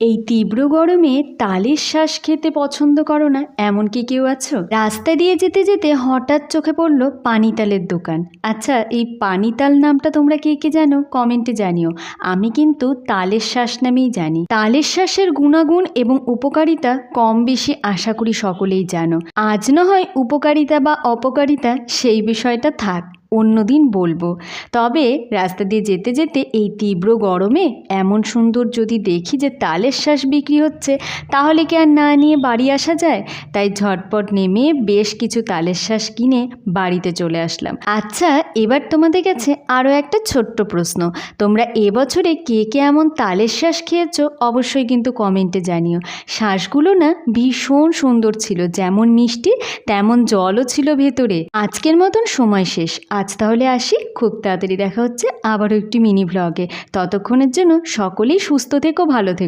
এই তীব্র গরমে তালের শ্বাস খেতে পছন্দ করো না এমন কি কেউ আছো? রাস্তা দিয়ে যেতে যেতে হঠাৎ চোখে পড়ল পানিতালের দোকান। আচ্ছা এই পানিতাল নামটা তোমরা কে কে জানো? কমেন্টে জানিও। আমি কিন্তু তালের শ্বাস নামেই জানি। তালের শ্বাসের গুণাগুণ এবং উপকারিতা কম বেশি আশা করি সকলেই জানো। আজ না হয় উপকারিতা বা অপকারিতা, সেই বিষয়টা থাক। অন্যদিন বলব। তবে রাস্তা দিয়ে যেতে যেতে এই তীব্র গরমে এমন সুন্দর যদি দেখি যে তালের শ্বাস বিক্রি হচ্ছে, তাহলে কি আর না নিয়ে বাড়ি আসা যায়? তাই ঝটপট নেমে বেশ কিছু তালের শ্বাস কিনে বাড়িতে চলে আসলাম। আচ্ছা এবার তোমাদের কাছে আরও একটা ছোট্ট প্রশ্ন। তোমরা এবছরে কে কে এমন তালের শ্বাস খেয়েছো অবশ্যই কিন্তু কমেন্টে জানিও। শ্বাসগুলো না ভীষণ সুন্দর ছিল, যেমন মিষ্টি, তেমন জলও ছিল ভেতরে। আজকের মতন সময় শেষ। আজ তাহলে আসি। খুব তাড়াতাড়ি দেখা হচ্ছে আবারও একটি মিনি ভ্লগে ততক্ষণের জন্য সকলেই সুস্থ থেকো, ভালো থেকো।